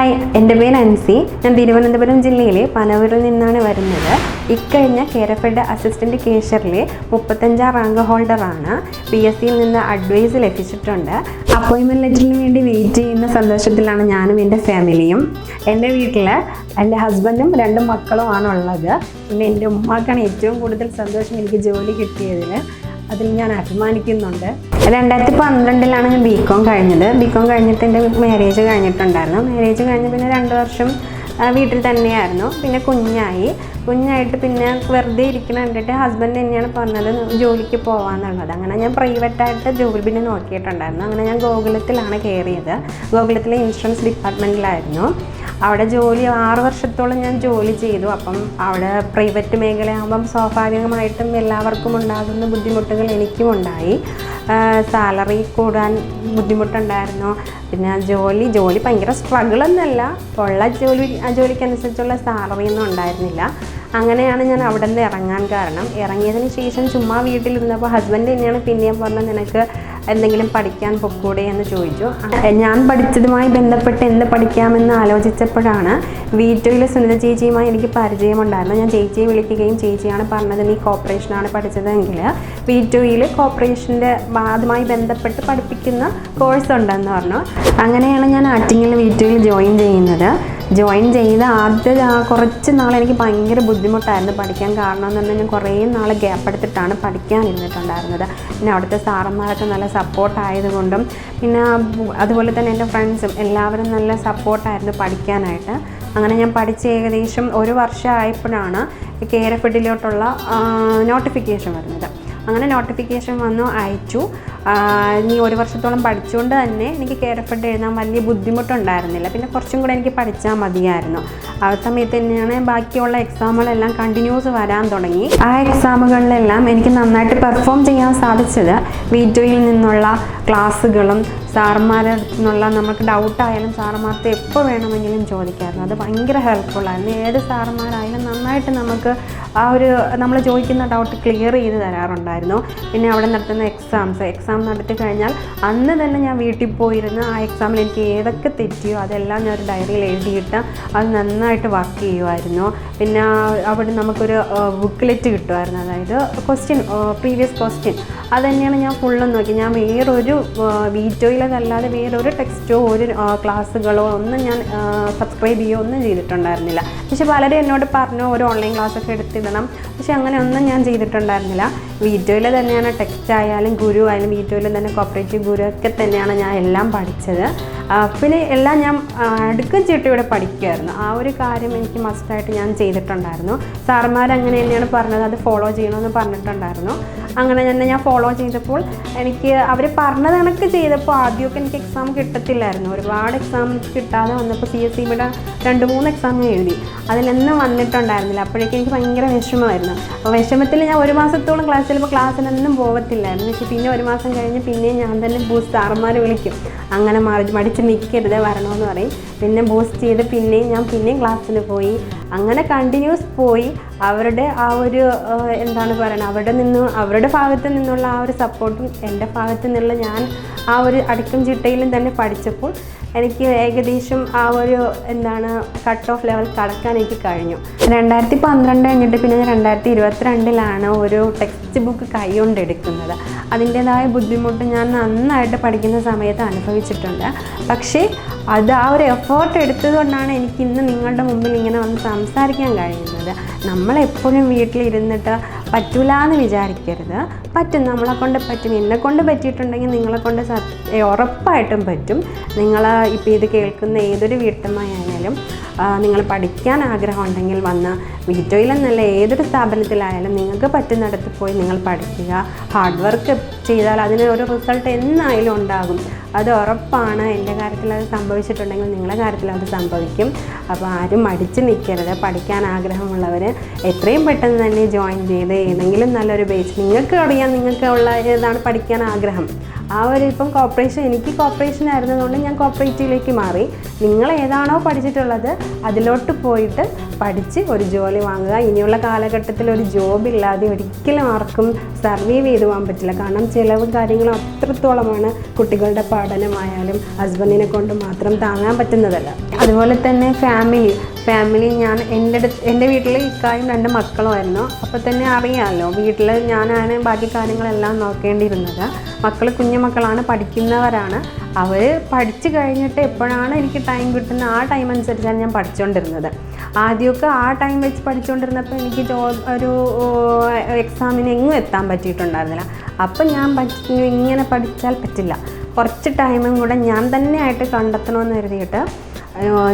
Hi എന്റെ പേര് അൻസി. ഞാൻ തിരുവനന്തപുരം ജില്ലയിലെ പനവൂരിൽ നിന്നാണ് വരുന്നത്. ഇക്കഴിഞ്ഞ കേരഫെഡ് അസിസ്റ്റന്റ് കേഷറിലെ മുപ്പത്തഞ്ചാം റാങ്ക് ഹോൾഡറാണ്. പി എസ് സിയിൽ നിന്ന് അഡ്വൈസ് ലഭിച്ചിട്ടുണ്ട്. അപ്പോയിൻമെന്റ് ലെറ്ററിന് വേണ്ടി വെയിറ്റ് ചെയ്യുന്ന സന്തോഷത്തിലാണ് ഞാനും എന്റെ ഫാമിലിയും. എന്റെ വീട്ടിൽ എന്റെ ഹസ്ബൻഡും രണ്ട് മക്കളുമാണ് ഉള്ളത് പിന്നെ എന്റെ ഉമ്മാക്കാണ് ഏറ്റവും കൂടുതൽ സന്തോഷം എനിക്ക് ജോലി കിട്ടിയതിൽ. അതിൽ ഞാൻ അഭിമാനിക്കുന്നുണ്ട്. രണ്ടായിരത്തി പന്ത്രണ്ടിലാണ് ഞാൻ ബി കോം കഴിഞ്ഞത്. ബി കോം കഴിഞ്ഞിട്ട് എന്റെ മാരേജ് കഴിഞ്ഞിട്ടുണ്ടായിരുന്നു. മാരേജ് കഴിഞ്ഞ് പിന്നെ രണ്ട് വർഷം വീട്ടിൽ തന്നെയായിരുന്നു. പിന്നെ കുഞ്ഞായി. കുഞ്ഞായിട്ട് പിന്നെ വെറുതെ ഇരിക്കണ കണ്ടിട്ട് ഹസ്ബൻഡ് തന്നെയാണ് പറഞ്ഞത് ജോലിക്ക് പോകാമെന്നുള്ളത് അങ്ങനെ ഞാൻ പ്രൈവറ്റായിട്ട് ജോലി പിന്നെ നോക്കിയിട്ടുണ്ടായിരുന്നു. അങ്ങനെ ഞാൻ ഗോകുലത്തിലാണ് കയറിയത്. ഗോകുലത്തിലെ ഇൻഷുറൻസ് ഡിപ്പാർട്ട്മെന്റിലായിരുന്നു അവിടെ ജോലി ആറ് വർഷത്തോളം ഞാൻ ജോലി ചെയ്തു. അപ്പം അവിടെ പ്രൈവറ്റ് മേഖലയാകുമ്പം സ്വാഭാവികമായിട്ടും എല്ലാവർക്കും ഉണ്ടാകുന്ന ബുദ്ധിമുട്ടുകൾ എനിക്കും ഉണ്ടായി. സാലറി കൂടാൻ ബുദ്ധിമുട്ടുണ്ടായിരുന്നു. പിന്നെ ജോലി ജോലി ഭയങ്കര സ്ട്രഗിൾ എന്നല്ല. ഉള്ള ജോലി ആ ജോലിക്കനുസരിച്ചുള്ള സാലറി ഒന്നും ഉണ്ടായിരുന്നില്ല. അങ്ങനെയാണ് ഞാൻ അവിടെ നിന്ന് ഇറങ്ങാൻ കാരണം. ഇറങ്ങിയതിന് ശേഷം ചുമ്മാ വീട്ടിലിരുന്നപ്പോൾ ഹസ്ബൻഡ് തന്നെയാണ് പിന്നെയും പറഞ്ഞത് നിനക്ക് എന്തെങ്കിലും പഠിക്കാൻ പൊക്കൂടെ എന്ന് ചോദിച്ചു. ഞാൻ പഠിച്ചതുമായി ബന്ധപ്പെട്ട് എന്ത് പഠിക്കാമെന്ന് ആലോചിച്ചപ്പോഴാണ് വീട്ടിലെ സുനിത ചേച്ചിയുമായി എനിക്ക് പരിചയമുണ്ടായിരുന്നു ഞാൻ ചേച്ചിയെ വിളിക്കുകയും ചേച്ചിയാണ് പറഞ്ഞത് നീ കോപ്പറേഷനാണ് പഠിച്ചതെങ്കിൽ വി ടുയിൽ കോപ്പറേഷന്റെ അതുമായി ബന്ധപ്പെട്ട് പഠിപ്പിക്കുന്ന കോഴ്സ് ഉണ്ടെന്ന് പറഞ്ഞു. അങ്ങനെയാണ് ഞാൻ ആറ്റിങ്ങിൽ വി ടുയിൽ ജോയിൻ ചെയ്യുന്നത്. ജോയിൻ ചെയ്ത് ആദ്യ കുറച്ച് നാൾ എനിക്ക് ഭയങ്കര ബുദ്ധിമുട്ടായിരുന്നു പഠിക്കാൻ കാരണം എന്ന് പറഞ്ഞാൽ ഞാൻ കുറേ നാൾ ഗ്യാപ്പ് എടുത്തിട്ടാണ് പഠിക്കാൻ ഇരുന്നിട്ടുണ്ടായിരുന്നത്. പിന്നെ അവിടുത്തെ സാറന്മാരൊക്കെ നല്ല സപ്പോർട്ടായതുകൊണ്ടും പിന്നെ അതുപോലെ തന്നെ എന്റെ ഫ്രണ്ട്സും എല്ലാവരും നല്ല സപ്പോർട്ടായിരുന്നു പഠിക്കാനായിട്ട്. അങ്ങനെ ഞാൻ പഠിച്ച് ഏകദേശം ഒരു വർഷമായപ്പോഴാണ് ആയപ്പോഴാണ് കേരഫെഡിലോട്ടുള്ള നോട്ടിഫിക്കേഷൻ വരുന്നത്. അങ്ങനെ നോട്ടിഫിക്കേഷൻ വന്നു അയച്ചു. നീ ഒരു വർഷത്തോളം പഠിച്ചുകൊണ്ട് തന്നെ എനിക്ക് കേരഫെഡ് എഴുതാൻ വലിയ ബുദ്ധിമുട്ടുണ്ടായിരുന്നില്ല. പിന്നെ കുറച്ചും കൂടെ എനിക്ക് പഠിച്ചാൽ മതിയായിരുന്നു. ആ സമയത്ത് തന്നെയാണ് ബാക്കിയുള്ള എക്സാമുകളെല്ലാം കണ്ടിന്യൂസ് വരാൻ തുടങ്ങി. ആ എക്സാമുകളിലെല്ലാം എനിക്ക് നന്നായിട്ട് പെർഫോം ചെയ്യാൻ സാധിച്ചത് വീഡിയോയിൽ നിന്നുള്ള ക്ലാസ്സുകളും സാറന്മാരിൽ നിന്നുള്ള നമുക്ക് ഡൗട്ടായാലും സാറന്മാർക്ക് എപ്പോൾ വേണമെങ്കിലും ചോദിക്കാമായിരുന്നു. അത് ഭയങ്കര ഹെൽപ്ഫുള്ളായിരുന്നു ഏത് സാറന്മാരായാലും നന്നായിട്ട് നമുക്ക് ആ ഒരു നമ്മൾ ചോദിക്കുന്ന ഡൗട്ട് ക്ലിയർ ചെയ്ത് തരാറുണ്ടായിരുന്നു. പിന്നെ അവിടെ നടത്തുന്ന എക്സാംസ് എക്സാം നടത്തി കഴിഞ്ഞാൽ അന്ന് തന്നെ ഞാൻ വീട്ടിൽ പോയിരുന്ന് ആ എക്സാമിൽ എനിക്ക് ഏതൊക്കെ തെറ്റിയോ അതെല്ലാം ഞാൻ ഒരു ഡയറിയിൽ എഴുതിയിട്ട് അത് നന്നായിട്ട് വർക്ക് ചെയ്യുമായിരുന്നു പിന്നെ അവിടെ നമുക്കൊരു ബുക്ക്ലെറ്റ് കിട്ടുമായിരുന്നു അതായത് ക്വസ്റ്റ്യൻ പ്രീവിയസ് ക്വസ്റ്റ്യൻ അത് തന്നെയാണ് ഞാൻ ഫുള്ളും നോക്കി. ഞാൻ വേറൊരു വീഡിയോയിലതല്ലാതെ വേറൊരു ടെക്സ്റ്റോ ഒരു ക്ലാസ്സുകളോ ഒന്നും ഞാൻ സബ്സ്ക്രൈബ് ചെയ്യുകയോ ഒന്നും ചെയ്തിട്ടുണ്ടായിരുന്നില്ല. പക്ഷെ പലരും എന്നോട് പറഞ്ഞു ഒരു ഓൺലൈൻ ക്ലാസ്സൊക്കെ എടുത്തിടണം. പക്ഷെ അങ്ങനെ ഒന്നും ഞാൻ ചെയ്തിട്ടുണ്ടായിരുന്നില്ല. വീഡിയോയിൽ തന്നെയാണ് ടെക്സ്റ്റ് ആയാലും ഗുരു ആയാലും വീഡിയോയിൽ തന്നെ കോപ്പറേറ്റീവ് ഗുരു ഒക്കെ തന്നെയാണ് ഞാൻ എല്ലാം പഠിച്ചത്. പിന്നെ എല്ലാം ഞാൻ അടുക്കും ചിട്ടയോടെ പഠിക്കുമായിരുന്നു ആ ഒരു കാര്യം എനിക്ക് മസ്റ്റായിട്ട് ഞാൻ ചെയ്തിട്ടുണ്ടായിരുന്നു. സാർമാർ അങ്ങനെ തന്നെയാണ് പറഞ്ഞത് അത് ഫോളോ ചെയ്യണമെന്ന് പറഞ്ഞിട്ടുണ്ടായിരുന്നു. അങ്ങനെ തന്നെ ഞാൻ ഫോളോ ചെയ്തപ്പോൾ എനിക്ക് അവർ പറഞ്ഞത് കണക്ക് ചെയ്തപ്പോൾ ആദ്യമൊക്കെ എനിക്ക് എക്സാം കിട്ടത്തില്ലായിരുന്നു. ഒരുപാട് എക്സാം കിട്ടാതെ വന്നപ്പോൾ സി എസ് സിയുടെ രണ്ട് മൂന്ന് എക്സാം എഴുതി. അതിലൊന്നും വന്നിട്ടുണ്ടായിരുന്നില്ല. അപ്പോഴേക്കും എനിക്ക് ഭയങ്കര വിഷമമായിരുന്നു. അപ്പോൾ വിഷമത്തിൽ ഞാൻ ഒരു മാസത്തോളം ക്ലാസ് ചിലപ്പോൾ ക്ലാസ്സിലൊന്നും പോകത്തില്ലായിരുന്നു പക്ഷേ പിന്നെ ഒരു മാസം കഴിഞ്ഞ് പിന്നെയും ഞാൻ തന്നെ ബൂസ്റ്റ് സാറന്മാർ വിളിക്കും. അങ്ങനെ മറി മടിച്ച് നിൽക്കരുത് വരണമെന്ന് പറയും. പിന്നെ ബൂസ്റ്റ് ചെയ്ത് പിന്നെയും ഞാൻ പിന്നെയും ക്ലാസ്സിന് പോയി. അങ്ങനെ കണ്ടിന്യൂസ് പോയി. അവരുടെ ആ ഒരു എന്താണ് പറയുന്നത് അവിടെ നിന്ന് അവരുടെ ഭാഗത്ത് നിന്നുള്ള ആ ഒരു സപ്പോർട്ടും എന്റെ ഭാഗത്തു നിന്നുള്ള ഞാൻ ആ ഒരു അടുക്കും ചിട്ടയിലും തന്നെ പഠിച്ചപ്പോൾ എനിക്ക് ഏകദേശം ആ ഒരു എന്താണ് കട്ട് ഓഫ് ലെവൽ കടക്കാൻ എനിക്ക് കഴിഞ്ഞു. രണ്ടായിരത്തി പന്ത്രണ്ട് കഴിഞ്ഞിട്ട് പിന്നെ ഞാൻ രണ്ടായിരത്തി ഇരുപത്തിരണ്ടിലാണ് ഒരു ടെക്സ്റ്റ് ബുക്ക് കൈകൊണ്ട് എടുക്കുന്നത് അതിന്റേതായ ബുദ്ധിമുട്ട് ഞാൻ നന്നായിട്ട് പഠിക്കുന്ന സമയത്ത് അനുഭവിച്ചിട്ടുണ്ട്. പക്ഷേ അത് ആ ഒരു എഫേർട്ട് എടുത്തതുകൊണ്ടാണ് എനിക്ക് ഇന്ന് നിങ്ങളുടെ മുമ്പിൽ ഇങ്ങനെ വന്ന് സംസാരിക്കാൻ കഴിയുന്നത്. നമ്മളെപ്പോഴും വീട്ടിലിരുന്നിട്ട് പറ്റൂല എന്ന് വിചാരിക്കരുത്. പറ്റും നമ്മളെ കൊണ്ട് പറ്റും. എന്നെ കൊണ്ട് പറ്റിയിട്ടുണ്ടെങ്കിൽ നിങ്ങളെ കൊണ്ട് ഉറപ്പായിട്ടും പറ്റും. നിങ്ങൾ ഇപ്പോൾ ഇത് കേൾക്കുന്ന ഏതൊരു വീട്ടമ്മയായാലും നിങ്ങൾ പഠിക്കാൻ ആഗ്രഹം ഉണ്ടെങ്കിൽ വന്ന് വീട്ടോയിലെന്നല്ല ഏതൊരു സ്ഥാപനത്തിലായാലും നിങ്ങൾക്ക് പറ്റുന്നിടത്ത് പോയി നിങ്ങൾ പഠിക്കുക. ഹാർഡ് വർക്ക് ചെയ്താൽ അതിന് ഒരു റിസൾട്ട് എന്നായാലും ഉണ്ടാകും. അത് ഉറപ്പാണ്. എന്റെ കാര്യത്തിൽ അത് സംഭവിച്ചിട്ടുണ്ടെങ്കിൽ നിങ്ങളുടെ കാര്യത്തിൽ അത് സംഭവിക്കും. അപ്പോൾ ആരും മടിച്ച് നിൽക്കരുത്. പഠിക്കാൻ ആഗ്രഹമുള്ളവർ എത്രയും പെട്ടെന്ന് തന്നെ ജോയിൻ ചെയ്ത് ഏതെങ്കിലും നല്ലൊരു ബേസ് നിങ്ങൾക്ക് അറിയാം. നിങ്ങൾക്ക് ഉള്ള ഏതാണ് പഠിക്കാൻ ആഗ്രഹം. ആ ഒരു ഇപ്പം കോപ്പറേഷൻ എനിക്ക് കോപ്പറേഷൻ ആയിരുന്നതുകൊണ്ട് ഞാൻ കോപ്പറേറ്റീവിലേക്ക് മാറി. നിങ്ങൾ ഏതാണോ പഠിച്ചിട്ടുള്ളത് അതിലോട്ട് പോയിട്ട് പഠിച്ച് ഒരു ജോലി വാങ്ങുക. ഇനിയുള്ള കാലഘട്ടത്തിൽ ഒരു ജോബ് ഇല്ലാതെ ഒരിക്കലും ആർക്കും സർവൈവ് ചെയ്തു പോകാൻ പറ്റില്ല. കാരണം ചിലവും കാര്യങ്ങളും അത്രത്തോളമാണ് കുട്ടികളുടെ പഠനമായാലും ഹസ്ബൻഡിനെ കൊണ്ട് മാത്രം താങ്ങാൻ പറ്റുന്നതല്ല. അതുപോലെ തന്നെ ഫാമിലി ഫാമിലി ഞാൻ എന്റെ അടുത്ത് എന്റെ വീട്ടിൽ ഇക്കായും രണ്ട് മക്കളുമായിരുന്നു അപ്പോൾ തന്നെ അറിയാമല്ലോ വീട്ടിൽ ഞാനാണ് ബാക്കി കാര്യങ്ങളെല്ലാം നോക്കേണ്ടിയിരുന്നത്. മക്കൾ കുഞ്ഞു മക്കളാണ് പഠിക്കുന്നവരാണ്. അവർ പഠിച്ചു കഴിഞ്ഞിട്ട് എപ്പോഴാണ് എനിക്ക് ടൈം കിട്ടുന്ന ആ ടൈം അനുസരിച്ചാണ് ഞാൻ പഠിച്ചുകൊണ്ടിരുന്നത് ആദ്യമൊക്കെ ആ ടൈം വെച്ച് പഠിച്ചുകൊണ്ടിരുന്നപ്പോൾ എനിക്ക് ജോ ഒരു എക്സാമിന് എങ്ങും എത്താൻ പറ്റിയിട്ടുണ്ടായിരുന്നില്ല. അപ്പം ഞാൻ പഠിച്ചു ഇങ്ങനെ പഠിച്ചാൽ പറ്റില്ല. കുറച്ച് ടൈമും കൂടെ ഞാൻ തന്നെയായിട്ട് കണ്ടെത്തണമെന്ന് കരുതിയിട്ട്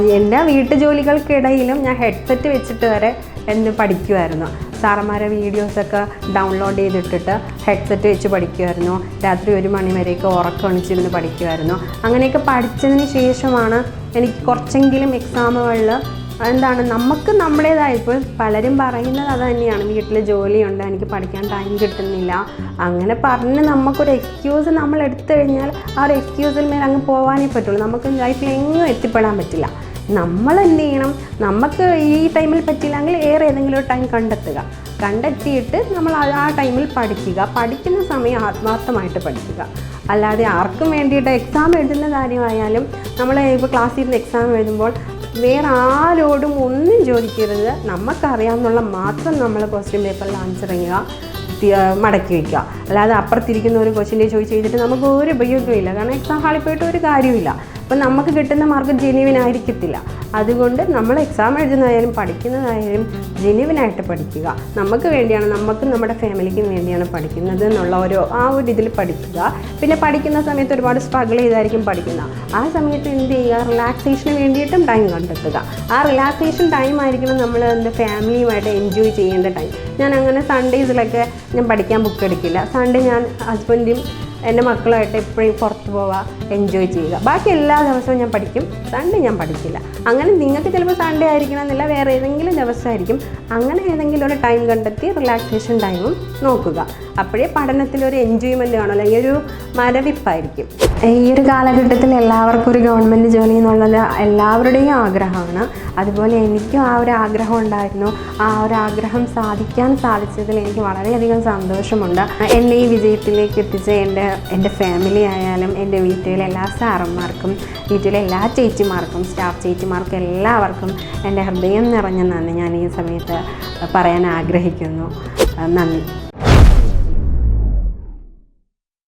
എന്റെ വീട്ടു ജോലികൾക്കിടയിലും ഞാൻ ഹെഡ്സെറ്റ് വെച്ചിട്ട് വരെ എന്ന് പഠിക്കുമായിരുന്നു സാറന്മാരെ വീഡിയോസൊക്കെ ഡൗൺലോഡ് ചെയ്തിട്ടിട്ട് ഹെഡ്സെറ്റ് വെച്ച് പഠിക്കുമായിരുന്നു രാത്രി ഒരു മണി വരെയൊക്കെ ഉറക്കമണിച്ചിരുന്ന് പഠിക്കുമായിരുന്നു അങ്ങനെയൊക്കെ പഠിച്ചതിന് ശേഷമാണ് എനിക്ക് കുറച്ചെങ്കിലും എക്സാമുകളിൽ എന്താണ് നമുക്ക് നമ്മുടേതായ ഇപ്പോൾ പലരും പറയുന്നത് അത് തന്നെയാണ് വീട്ടിൽ ജോലിയുണ്ട് എനിക്ക് പഠിക്കാൻ ടൈം കിട്ടുന്നില്ല. അങ്ങനെ പറഞ്ഞ് നമുക്കൊരു എക്സ്ക്യൂസ് നമ്മൾ എടുത്തു കഴിഞ്ഞാൽ ആ ഒരു എക്സ്ക്യൂസിൽ മേലെ അങ്ങ് പോകാനേ പറ്റുള്ളൂ. നമുക്ക് ലൈഫിൽ എങ്ങും എത്തിപ്പെടാൻ പറ്റില്ല. നമ്മൾ എന്ത് ചെയ്യണം? നമുക്ക് ഈ ടൈമിൽ പറ്റില്ലെങ്കിൽ ഏറെ ഏതെങ്കിലും ഒരു ടൈം കണ്ടെത്തുക. കണ്ടെത്തിയിട്ട് നമ്മൾ ആ- ആ ടൈമിൽ പഠിക്കുക. പഠിക്കുന്ന സമയം ആത്മാർത്ഥമായിട്ട് പഠിക്കുക. അല്ലാതെ ആർക്കും വേണ്ടിയിട്ട് എക്സാം എഴുതുന്ന കാര്യമായാലും നമ്മൾ ഇപ്പോൾ ക്ലാസ്സിൽ നിന്ന് എക്സാം എഴുതുമ്പോൾ വേറെ ആരോടും ഒന്നും ചോദിക്കരുത്. നമുക്കറിയാമെന്നുള്ള മാത്രം നമ്മൾ ക്വസ്റ്റ്യൻ പേപ്പറിൽ ആൻസർ ചെയ്യുക മടക്കി വയ്ക്കുക അല്ലാതെ അപ്പുറത്തിരിക്കുന്ന ഒരു ക്വസ്റ്റ്യന്റെ ചോദിച്ച് ചെയ്തിട്ട് നമുക്ക് ഒരു ഉപയോഗമില്ല കാരണം എക്സാം ഹാളിൽ പോയിട്ട് ഒരു കാര്യമില്ല അപ്പം നമുക്ക് കിട്ടുന്ന മാർക്ക് ജെന്യുവിൻ ആയിരിക്കത്തില്ല. അതുകൊണ്ട് നമ്മൾ എക്സാം എഴുതുന്നതായാലും പഠിക്കുന്നതായാലും ജെന്യുവിനായിട്ട് പഠിക്കുക. നമുക്ക് വേണ്ടിയാണ് നമുക്കും നമ്മുടെ ഫാമിലിക്കും വേണ്ടിയാണ് പഠിക്കുന്നത് എന്നുള്ള ഒരു ആ ഒരു ഇതിൽ പഠിക്കുക. പിന്നെ പഠിക്കുന്ന സമയത്ത് ഒരുപാട് സ്ട്രഗിൾ ചെയ്തായിരിക്കും പഠിക്കുന്നത് ആ സമയത്ത് എന്ത് ചെയ്യുക? റിലാക്സേഷന് വേണ്ടിയിട്ടും ടൈം കണ്ടെത്തുക. ആ റിലാക്സേഷൻ ടൈം ആയിരിക്കണം നമ്മൾ എന്റെ ഫാമിലിയുമായിട്ട് എൻജോയ് ചെയ്യേണ്ട ടൈം ഞാൻ അങ്ങനെ സൺഡേസിലൊക്കെ ഞാൻ പഠിക്കാൻ ബുക്ക് എടുക്കില്ല. സൺഡേ ഞാൻ ഹസ്ബൻഡും എന്റെ മക്കളുമായിട്ട് എപ്പോഴും പുറത്ത് പോവുക എൻജോയ് ചെയ്യുക. ബാക്കി എല്ലാ ദിവസവും ഞാൻ പഠിക്കും. സൺഡേ ഞാൻ പഠിക്കില്ല. അങ്ങനെ നിങ്ങൾക്ക് ചിലപ്പോൾ സൺഡേ ആയിരിക്കണം എന്നില്ല വേറെ ഏതെങ്കിലും ദിവസമായിരിക്കും. അങ്ങനെ ഏതെങ്കിലും ഒരു ടൈം കണ്ടെത്തി റിലാക്സേഷൻ ടൈമും നോക്കുക. അപ്പോഴേ പഠനത്തിലൊരു എൻജോയ്മെന്റ് കാണും അല്ലെങ്കിൽ ഒരു മരവിപ്പായിരിക്കും. ഈ ഒരു കാലഘട്ടത്തിൽ എല്ലാവർക്കും ഒരു ഗവൺമെന്റ് ജോലി എന്നുള്ളത് എല്ലാവരുടെയും ആഗ്രഹമാണ്. അതുപോലെ എനിക്കും ആ ഒരു ആഗ്രഹം ഉണ്ടായിരുന്നു. ആ ഒരു ആഗ്രഹം സാധിക്കാൻ സാധിച്ചതിൽ എനിക്ക് വളരെയധികം സന്തോഷമുണ്ട്. എന്നെ ഈ വിജയത്തിലേക്ക് എത്തിച്ച എന്റെ എന്റെ ഫാമിലി ആയാലും എന്റെ വീട്ടിലെ എല്ലാ സാറന്മാർക്കും വീട്ടിലെ എല്ലാ ചേച്ചിമാർക്കും സ്റ്റാഫ് ചേച്ചിമാർക്കും എല്ലാവർക്കും എന്റെ ഹൃദയം നിറഞ്ഞ നന്ദി ഞാൻ ഈ സമയത്ത് പറയാൻ ആഗ്രഹിക്കുന്നു. നന്ദി.